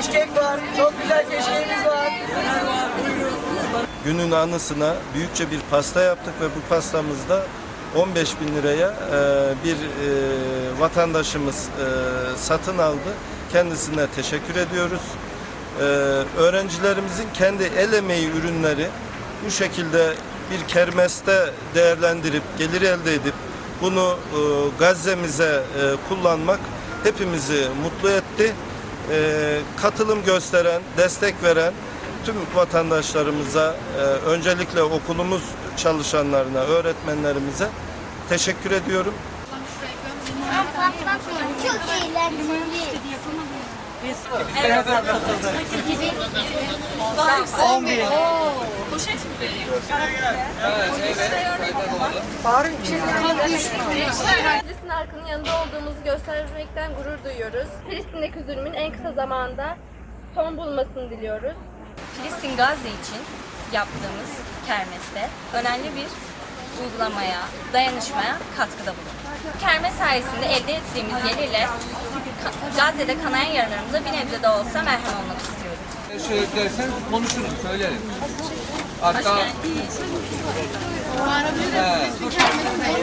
keşkek var. Çok güzel keşkeğimiz var. Günün anısına büyükçe bir pasta yaptık ve bu pastamızda 15 bin liraya e, bir e, vatandaşımız e, satın aldı. Kendisine teşekkür ediyoruz. Öğrencilerimizin kendi el emeği ürünleri bu şekilde bir kermeste değerlendirip gelir elde edip bunu Gazze'mize kullanmak hepimizi mutlu etti. E, katılım gösteren, destek veren tüm vatandaşlarımıza, e, öncelikle okulumuz çalışanlarına, öğretmenlerimize teşekkür ediyorum. Çok eğlenceli. Halkının yanında olduğumuzu göstermekten gurur duyuyoruz. Filistin'deki zulmün en kısa zamanda son bulmasını diliyoruz. Filistin Gazze için yaptığımız kermeste önemli bir uygulamaya, dayanışmaya katkıda bulundu. Kermes sayesinde elde ettiğimiz gelirle Gazze'de kanayan yaralarımıza bir nebze de olsa merhem olmak istiyoruz. Şöyle dersen konuşurum, söylerim. Hatta... He.